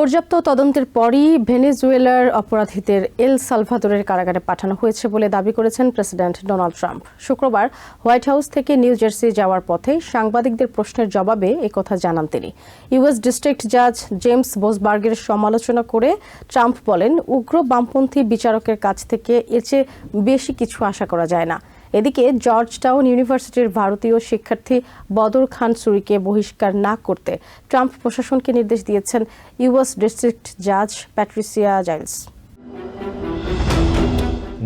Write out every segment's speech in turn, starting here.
পর্যাপ্ত তদন্তের পরই ভেনেজুয়েলার অপরাধীদের এল সালভাদোরের কারাগারে পাঠানো হয়েছে বলে দাবি করেছেন প্রেসিডেন্ট ডোনাল্ড ট্রাম্প। শুক্রবার হোয়াইট হাউস থেকে নিউ জার্সি যাওয়ার পথে সাংবাদিকদের প্রশ্নের জবাবে একথা জানান তিনি। ইউএস ডিস্ট্রিক্ট জাজ জেমস বোসবার্গের সমালোচনা করে ট্রাম্প বলেন, উগ্র বামপন্থী বিচারকের কাছ থেকে এর চেয়ে বেশি কিছু আশা করা যায় না। এদিকে জর্জ টাউন ইউনিভার্সিটির ভারতীয় শিক্ষার্থী বদর খান সুরিকে বহিষ্কার না করতে ট্রাম্প প্রশাসনকে নির্দেশ দিয়েছেন ইউএস ডিস্ট্রিক্ট জাজ Patricia Giles.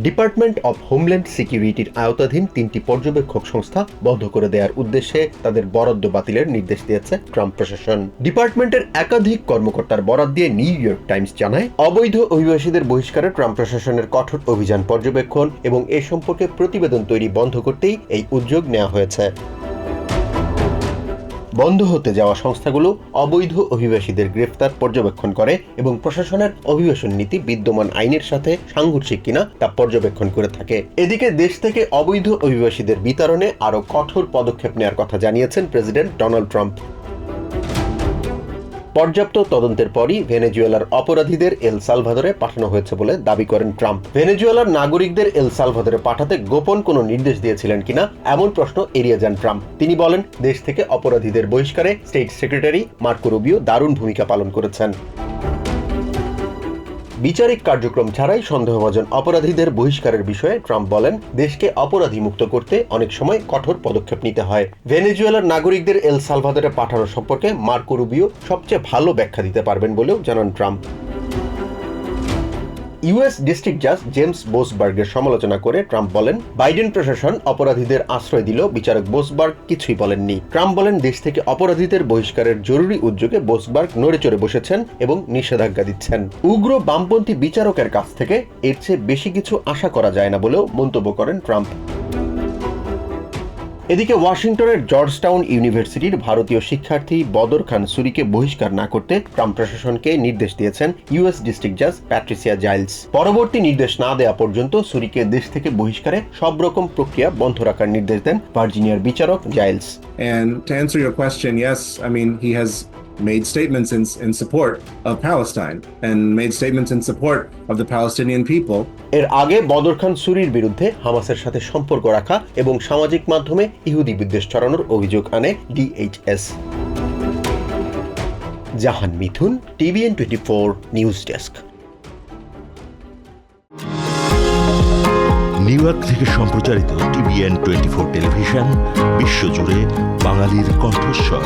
Department of homeland সিকিউরিটির আওতাধীন তিনটি পর্যবেক্ষক সংস্থা বন্ধ করে দেওয়ার উদ্দেশ্যে তাদের বরাদ্দ বাতিলের নির্দেশ দিয়েছে ট্রাম্প প্রশাসন। ডিপার্টমেন্টের একাধিক কর্মকর্তার বরাদ দিয়ে নিউ ইয়র্ক টাইমস জানায়, অবৈধ অভিবাসীদের বহিষ্কারে ট্রাম্প প্রশাসনের কঠোর অভিযান পর্যবেক্ষণ এবং এ সম্পর্কে প্রতিবেদন তৈরি বন্ধ করতেই এই উদ্যোগ নেওয়া হয়েছে। বন্ধ হতে যাওয়া সংস্থাগুলো অবৈধ অভিবাসীদের গ্রেফতার পর্যবেক্ষণ করে এবং প্রশাসনের অভিবাসন নীতি বিদ্যমান আইনের সাথে সাংঘর্ষিক কিনা তা পর্যবেক্ষণ করে থাকে। এদিকে দেশ থেকে অবৈধ অভিবাসীদের বিতরণে আরও কঠোর পদক্ষেপ নেওয়ার কথা জানিয়েছেন প্রেসিডেন্ট ডোনাল্ড ট্রাম্প। পর্যাপ্ত তদন্তের পরই ভেনেজুয়েলার অপরাধীদের এল সালভাদরে পাঠানো হয়েছে বলে দাবি করেন ট্রাম্প। ভেনেজুয়েলার নাগরিকদের এল সালভাদরে পাঠাতে গোপন কোনো নির্দেশ দিয়েছিলেন কিনা, এমন প্রশ্ন এড়িয়ে যান ট্রাম্প। তিনি বলেন, দেশ থেকে অপরাধীদের বহিষ্কারে স্টেট সেক্রেটারি মার্কো রুবিও দারুণ ভূমিকা পালন করেছেন। বিচারিক কার্যক্রম ছাড়াই সন্দেহভাজন অপরাধীদের বহিষ্কারের বিষয়ে ট্রাম্প বলেন, দেশকে অপরাধী মুক্ত করতে অনেক সময় কঠোর পদক্ষেপ নিতে হয়। ভেনেজুয়েলার নাগরিকদের এল সালভাদরে পাঠানো সম্পর্কে মার্কো রুবিও সবচেয়ে ভালো ব্যাখ্যা দিতে পারবেন বলেও জানান ট্রাম্প। ইউএস ডিস্ট্রিক্ট জাজ জেমস বোসবার্গের সমালোচনা করে ট্রাম্প বলেন, বাইডেন প্রশাসন অপরাধীদের আশ্রয় দিল। বিচারক বোসবার্গ কিছুই বলেননি। ট্রাম্প বলেন, দেশ থেকে অপরাধীদের বহিষ্কারের জরুরি উদ্যোগে বোসবার্গ নড়ে চড়ে বসেছেন এবং নিষেধাজ্ঞা দিচ্ছেন। উগ্র বামপন্থী বিচারকের কাছ থেকে এর চেয়ে বেশি কিছু আশা করা যায় না বলেও মন্তব্য করেন ট্রাম্প। এদিকে ওয়াশিংটনের জর্জটাউন ইউনিভার্সিটির ভারতীয় শিক্ষার্থী বদর খান সুরিকে বহিষ্কার না করতে ট্রাম্প প্রশাসনকে নির্দেশ দিয়েছেন ইউএস ডিস্ট্রিক্ট জাজ প্যাট্রিসিয়া জাইলস। পরবর্তী নির্দেশ না দেওয়া পর্যন্ত সুরিকে দেশ থেকে বহিষ্কারে সব রকম প্রক্রিয়া বন্ধ রাখার নির্দেশ দেন ভার্জিনিয়ার বিচারক Giles. And to answer your question, yes, I mean, he has made statements in, in support of Palestine and made statements in support of the Palestinian people. এর আগে বদর খান সুরির বিরুদ্ধে হামাসের সাথে সম্পর্ক রাখা এবং সামাজিক মাধ্যমে ইহুদি বিদ্বেষ ছড়ানোর অভিযোগ আনে DHS Jahan Mithun TVN twenty four news desk. New York থেকে সম্প্রচারিত টিভিএন টোয়েন্টি ফোর টেলিভিশন বিশ্বজুড়ে বাঙালির কণ্ঠস্বর।